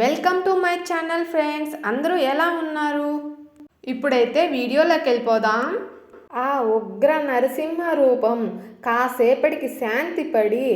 Welcome to my channel friends. అందరూ ఎలా ఉన్నారు? ఇప్పుడైతే వీడియోలోకి వెళ్ళిపోదాం. ఆ ఉగ్ర నరసింహ రూపం కాసేపటికి శాంతి పడి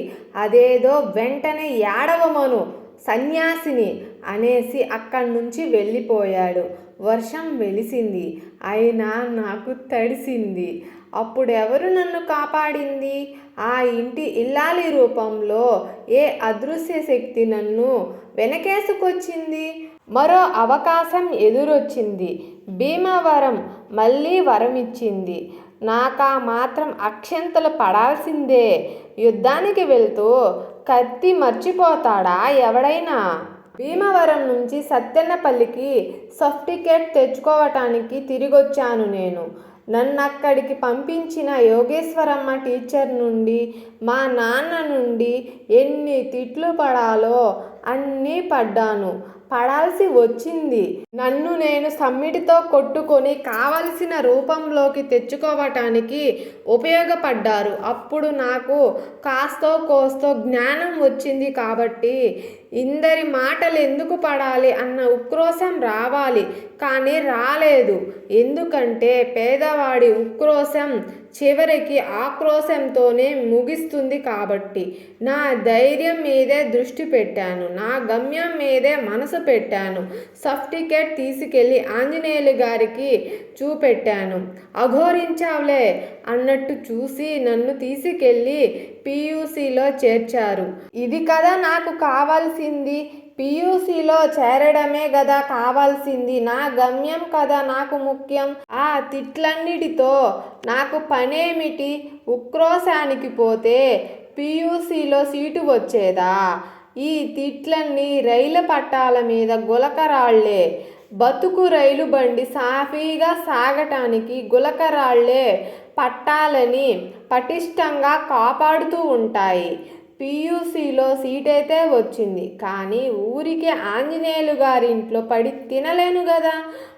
అదేదో వెంటనే ఏడవమను సన్యాసిని అనేసి అక్కడి నుంచి వెళ్ళిపోయాడు. వర్షం వెలిసింది. అయినా నాకు తడిసింది. అప్పుడెవరు నన్ను కాపాడింది? ఆ ఇంటి ఇల్లాలి రూపంలో ఏ అదృశ్య శక్తి నన్ను వెనకేసుకొచ్చింది? మరో అవకాశం ఎదురొచ్చింది. భీమవరం మళ్ళీ వరం ఇచ్చింది నాకా మాత్రం అక్షంతలు పడాల్సిందే. యుద్ధానికి వెళ్తూ కత్తి మర్చిపోతాడా ఎవడైనా? భీమవరం నుంచి సత్యన్నపల్లికి సర్టిఫికేట్ తెచ్చుకోవటానికి తిరిగొచ్చాను నేను. నన్ను అక్కడికి పంపించిన యోగేశ్వరమ్మ టీచర్ నుండి మా నాన్న నుండి ఎన్ని తిట్లు పడాలో అన్నీ పడ్డాను. పడాల్సి వచ్చింది. నన్ను నేను సమ్మిటితో కొట్టుకొని కావలసిన రూపంలోకి తెచ్చుకోవటానికి ఉపయోగపడ్డారు. అప్పుడు నాకు కాస్తో కోస్తో జ్ఞానం వచ్చింది కాబట్టి ఇందరి మాటలు ఎందుకు పడాలి అన్న ఉక్రోశం రావాలి. కానీ రాలేదు. ఎందుకంటే పేదవాడి ఉక్రోశం చివరికి ఆక్రోశంతోనే ముగిస్తుంది కాబట్టి నా ధైర్యం మీదే దృష్టి పెట్టాను నా గమ్యం మీదే మనసు పెట్టాను సర్టిఫికేట్ తీసుకెళ్ళి ఆంజనేయులు గారికి చూపెట్టాను. అఘోరించావులే అన్నట్టు చూసి నన్ను తీసుకెళ్ళి పియూసీలో చేర్చారు. ఇది కదా నాకు కావాల్సింది పియూసీలో చేరడమే కదా కావాల్సింది. నా గమ్యం కదా నాకు ముఖ్యం. ఆ తిట్లన్నిటితో నాకు పనేమిటి? ఉక్రోశానికి పోతే పియూసీలో సీటు వచ్చేదా? ఈ తిట్లన్నీ రైలు పట్టాల మీద గులకరాళ్ళే. బతుకు రైలు బండి సాఫీగా సాగటానికి గులకరాళ్ళే పట్టాలని పటిష్టంగా కాపాడుతూ ఉంటాయి. పియూసీలో సీట్ అయితే వచ్చింది. కానీ ఊరికి ఆంజనేయులు గారింట్లో పడి తినలేను కదా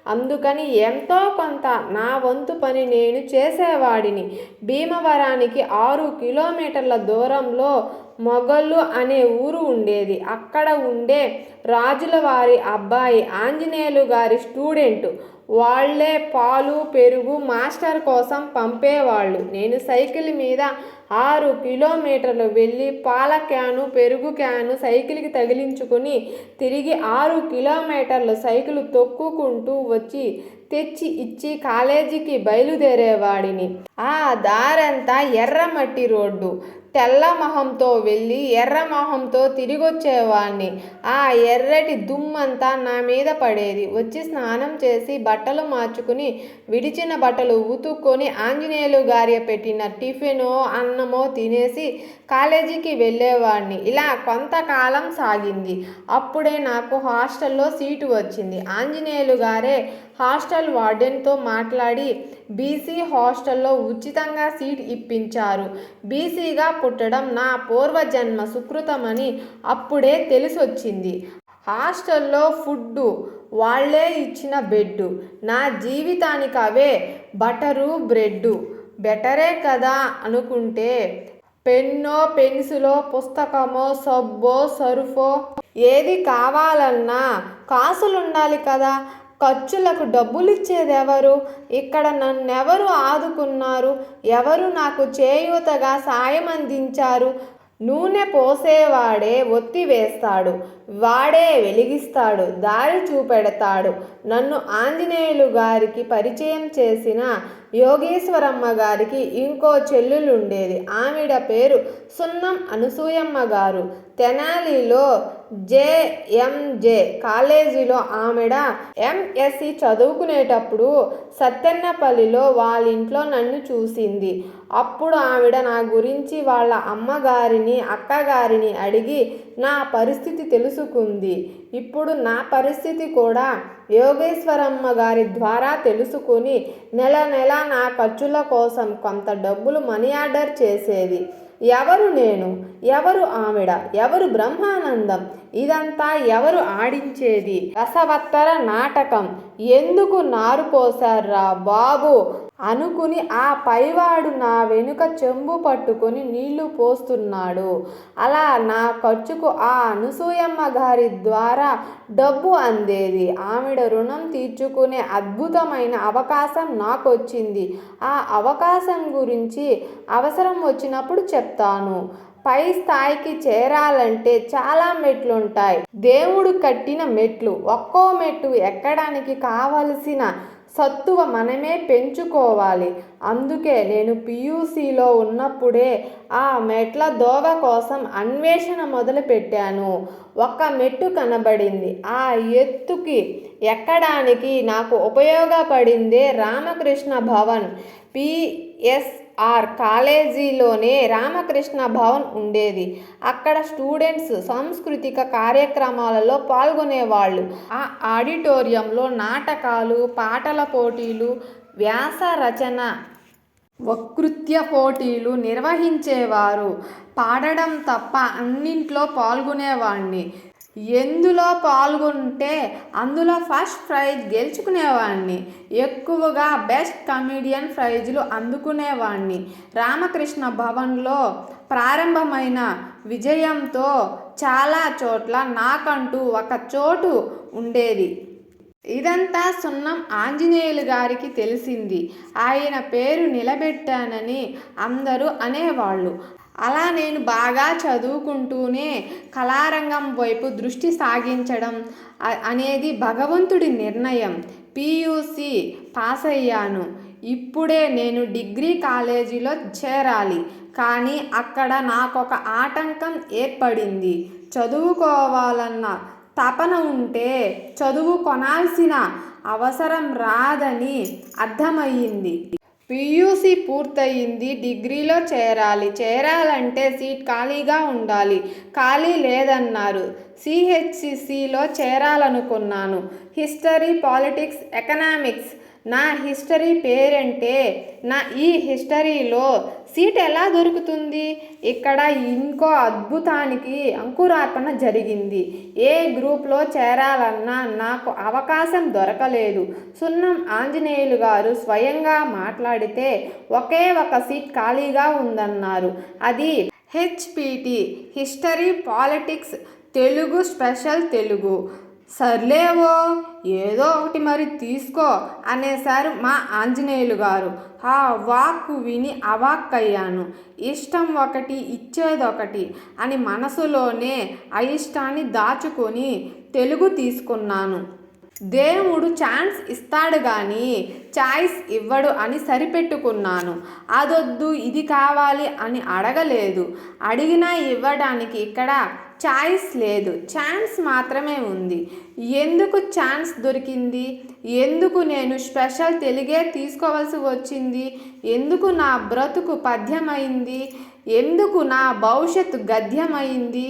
అందుకని ఎంతో కొంత నా వంతు పని నేను చేసేవాడిని. భీమవరానికి ఆరు కిలోమీటర్ల దూరంలో మొగళ్ళు అనే ఊరు ఉండేది. అక్కడ ఉండే రాజుల వారి అబ్బాయి ఆంజనేయులు గారి స్టూడెంట్. వాళ్ళే పాలు పెరుగు మాస్టర్ కోసం పంపేవాళ్ళు. నేను సైకిల్ మీద ఆరు కిలోమీటర్లు వెళ్ళి పాల క్యాను పెరుగు క్యాను సైకిల్కి తగిలించుకొని తిరిగి ఆరు కిలోమీటర్లు సైకిల్ తొక్కుకుంటూ వచ్చి తెచ్చి ఇచ్చి కాలేజీకి బయలుదేరేవాడిని. ఆ దారంతా ఎర్రమట్టి రోడ్డు. తెల్ల మొహంతో వెళ్ళి ఎర్ర మొహంతో తిరిగొచ్చేవాడిని ఆ ఎర్రటి దుమ్మంతా నా మీద పడేది. వచ్చి స్నానం చేసి బట్టలు మార్చుకుని విడిచిన బట్టలు ఉతుక్కొని ఆంజనేయులు గారి పెట్టిన టిఫినో అన్నమో తినేసి కాలేజీకి వెళ్ళేవాడిని ఇలా కొంతకాలం సాగింది. అప్పుడే నాకు హాస్టల్లో సీటు వచ్చింది. ఆంజనేయులు గారే హాస్టల్ వార్డెన్తో మాట్లాడి బీసీ హాస్టల్లో ఉచితంగా సీట్ ఇప్పించారు. బీసీగా పుట్టడం నా పూర్వజన్మ సుకృతమని అప్పుడే తెలిసొచ్చింది. హాస్టల్లో ఫుడ్డు వాళ్ళే ఇచ్చిన బెడ్డు. నా జీవితానికి అవే బటరు బ్రెడ్డు. బెటరే కదా అనుకుంటే పెన్నో పెన్సిలో పుస్తకమో సబ్బో సరుఫో ఏది కావాలన్నా కాసులుండాలి కదా. ఖర్చులకు డబ్బులు ఇచ్చేదెవరు ఇక్కడ నన్నెవరు ఆదుకున్నారు? ఎవరు నాకు చేయూతగా సాయం అందించారు నూనె పోసేవాడే ఒత్తి వేస్తాడు వాడే వెలిగిస్తాడు దారి చూపెడతాడు. నన్ను ఆంజనేయులు గారికి పరిచయం చేసిన యోగేశ్వరమ్మ గారికి ఇంకో చెల్లులుండేది. ఆవిడ పేరు సున్నం అనసూయమ్మ గారు. తెనాలిలో జేఎంజే కాలేజీలో ఆమెడ ఎంఎస్సి చదువుకునేటప్పుడు సత్యన్నపల్లిలో వాళ్ళ ఇంట్లో నన్ను చూసింది. అప్పుడు ఆవిడ నా గురించి వాళ్ళ అమ్మగారిని అక్కగారిని అడిగి నా పరిస్థితి తెలుసుకుంది. ఇప్పుడు నా పరిస్థితి కూడా యోగేశ్వరమ్మ గారి ద్వారా తెలుసుకుని నెల నెల నా ఖర్చుల కోసం కొంత డబ్బులు మనీ ఆర్డర్ చేసేది. ఎవరు నేను? ఎవరు ఆవిడ? ఎవరు బ్రహ్మానందం? ఇదంతా ఎవరు ఆడించేది? రసవత్తర నాటకం. ఎందుకు నారు పోసారా బాబు? అనుకుని ఆ పైవాడు నా వెనుక చెంబు పట్టుకొని నీళ్ళు పోస్తున్నాడు. అలా నా ఖర్చుకు ఆ అనసూయమ్మ గారి ద్వారా డబ్బు అందేది. ఆవిడ రుణం తీర్చుకునే అద్భుతమైన అవకాశం నాకొచ్చింది. ఆ అవకాశం గురించి అవసరం వచ్చినప్పుడు చెప్తాను. పై స్థాయికి చేరాలంటే చాలా మెట్లుంటాయి. దేవుడు కట్టిన మెట్లు. ఒక్కో మెట్టు ఎక్కడానికి కావలసిన సత్తువ మనమే పెంచుకోవాలి. అందుకే నేను పియూసీలో ఉన్నప్పుడే ఆ మెట్ల దోవ కోసం అన్వేషణ మొదలుపెట్టాను. ఒక మెట్టు కనబడింది. ఆ ఎత్తుకి ఎక్కడానికి నాకు ఉపయోగపడిందే రామకృష్ణ భవన్. ఆర్ కాలేజీలోనే రామకృష్ణ భవన్ ఉండేది. అక్కడ స్టూడెంట్స్ సాంస్కృతిక కార్యక్రమాలలో పాల్గొనేవాళ్ళు. ఆ ఆడిటోరియంలో నాటకాలు పాటల పోటీలు వ్యాస రచన వకృత్య పోటీలు నిర్వహించేవారు. పాడడం తప్ప అన్నింట్లో పాల్గొనేవాడిని ఎందులో పాల్గొంటే అందులో ఫస్ట్ ప్రైజ్ గెలుచుకునేవాడిని ఎక్కువగా బెస్ట్ కమీడియన్ ప్రైజులు అందుకునేవాడిని రామకృష్ణ భవన్లో ప్రారంభమైన విజయంతో చాలా చోట్ల నాకంటూ ఒక చోటు ఉండేది. ఇదంతా సున్నం ఆంజనేయులు గారికి తెలిసింది. ఆయన పేరు నిలబెట్టానని అందరూ అనేవాళ్ళు. అలా నేను బాగా చదువుకుంటూనే కళారంగం వైపు దృష్టి సాగించడం అనేది భగవంతుడి నిర్ణయం. పియూసి పాస్ అయ్యాను ఇప్పుడే నేను డిగ్రీ కాలేజీలో చేరాలి. కానీ అక్కడ నాకొక ఆటంకం ఏర్పడింది. చదువుకోవాలన్న తపన ఉంటే చదువు కొనాల్సిన అవసరం రాదని అర్థమయ్యింది. పియూసి పూర్తయింది డిగ్రీలో చేరాలి. చేరాలంటే సీట్ ఖాళీగా ఉండాలి. ఖాళీ లేదన్నారు. సిహెచ్సిసిలో చేరాలనుకున్నాను. హిస్టరీ పాలిటిక్స్ ఎకనామిక్స్ నా హిస్టరీ పేరంటే నా ఈ హిస్టరీలో సీట్ ఎలా దొరుకుతుంది? ఇక్కడ ఇంకో అద్భుతానికి అంకురార్పణ జరిగింది. ఏ గ్రూప్లో చేరాలన్నా నాకు అవకాశం దొరకలేదు. సున్నం ఆంజనేయులు గారు స్వయంగా మాట్లాడితే ఒకే ఒక సీట్ ఖాళీగా ఉందన్నారు. అది HPT history politics Telugu special Telugu. సర్లేవో ఏదో ఒకటి మరి తీసుకో అనేసారు మా ఆంజనేయులు గారు. ఆ వాక్కు విని అవాక్కయ్యాను. ఇష్టం ఒకటి ఇచ్చేదొకటి అని మనసులోనే అయిష్టాన్ని దాచుకొని తెలుగు తీసుకున్నాను. దేవుడు ఛాన్స్ ఇస్తాడు కానీ చాయిస్ ఇవ్వడు అని సరిపెట్టుకున్నాను. అదొద్దు ఇది కావాలి అని అడగలేదు. అడిగినా ఇవ్వడానికి ఇక్కడ చాయిస్ లేదు. ఛాన్స్ మాత్రమే ఉంది. ఎందుకు ఛాన్స్ దొరికింది? ఎందుకు నేను స్పెషల్ తెలుగే తీసుకోవాల్సి వచ్చింది? ఎందుకు నా బ్రతుకు పద్యమైంది? ఎందుకు నా భవిష్యత్తు గద్యమైంది?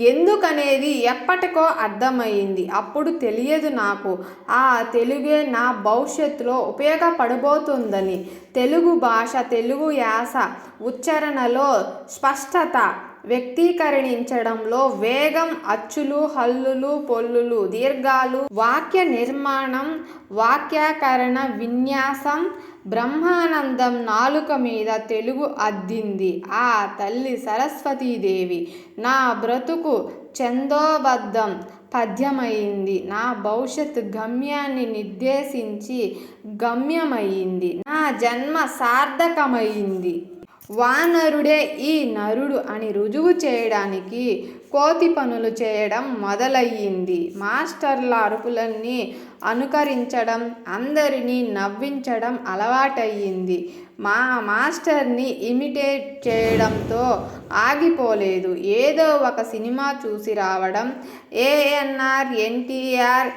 ఎందుకనేది ఎప్పటికో అర్థమయ్యింది. అప్పుడు తెలియదు నాకు. ఆ తెలుగే నా భవిష్యత్తులో ఉపయోగపడబోతుందని. తెలుగు భాష తెలుగు యాస ఉచ్చారణలో స్పష్టత వ్యక్తీకరించడంలో వేగం అచ్చులు హల్లులు పొల్లులు దీర్ఘాలు వాక్య నిర్మాణం వాక్యాకరణ విన్యాసం బ్రహ్మానందం నాలుక మీద తెలుగు అద్దింది. ఆ తల్లి సరస్వతీదేవి నా బ్రతుకు చందోబద్ధం పద్యమైంది. నా భవిష్యత్ గమ్యాన్ని నిర్దేశించి గమ్యమైంది. నా జన్మ సార్థకమైంది. వానరుడే ఈ నరుడు అని రుజువు చేయడానికి కోతి పనులు చేయడం మొదలయ్యింది. మాస్టర్ల అరుపులన్నీ అనుకరించడం అందరినీ నవ్వించడం అలవాటయ్యింది. మా మాస్టర్ని ఇమిటేట్ చేయడంతో ఆగిపోలేదు. ఏదో ఒక సినిమా చూసి రావడం ఏఎన్ఆర్ ఎన్టీఆర్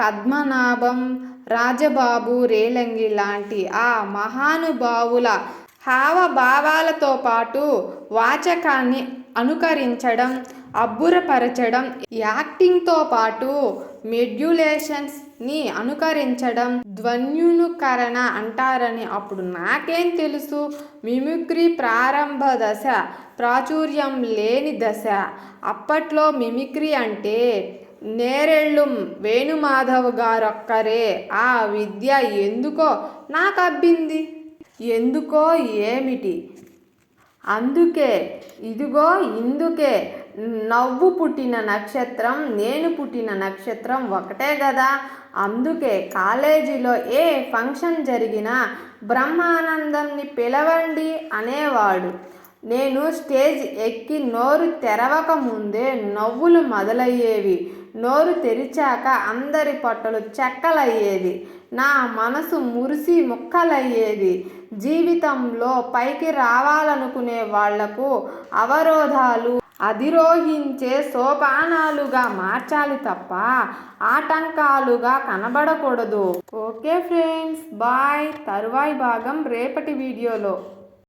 పద్మనాభం రాజబాబు రేలంగి లాంటి ఆ మహానుభావుల హావభావాలతో పాటు వాచకాన్ని అనుకరించడం అబ్బురపరచడం యాక్టింగ్తో పాటు మెడ్యులేషన్స్ని అనుకరించడం ధ్వన్యునుకరణ అంటారని అప్పుడు నాకేం తెలుసు? మిమిక్రీ ప్రారంభ దశ ప్రాచుర్యం లేని దశ. అప్పట్లో మిమిక్రీ అంటే నేరెళ్ళు వేణుమాధవ్ గారొక్కరే. ఆ విద్య ఎందుకో నాకు అబ్బింది ఎందుకో ఏమిటి? అందుకే ఇదిగో ఇందుకే నవ్వు పుట్టిన నక్షత్రం నేను పుట్టిన నక్షత్రం ఒకటే కదా అందుకే కాలేజీలో ఏ ఫంక్షన్ జరిగినా బ్రహ్మానందంని పిలవండి అనేవాడు. నేను స్టేజ్ ఎక్కి నోరు తెరవక ముందే నవ్వులు మొదలయ్యేవి. నోరు తెరిచాక అందరి పొట్టలు చెక్కలయ్యేది. నా మనసు మురిసి ముక్కలయ్యేది. జీవితంలో పైకి రావాలనుకునే వాళ్ళకు అవరోధాలు అధిరోహించే సోపానాలుగా మార్చాలి తప్ప ఆటంకాలుగా కనబడకూడదు. Okay friends bye. తరువాయి భాగం రేపటి వీడియోలో.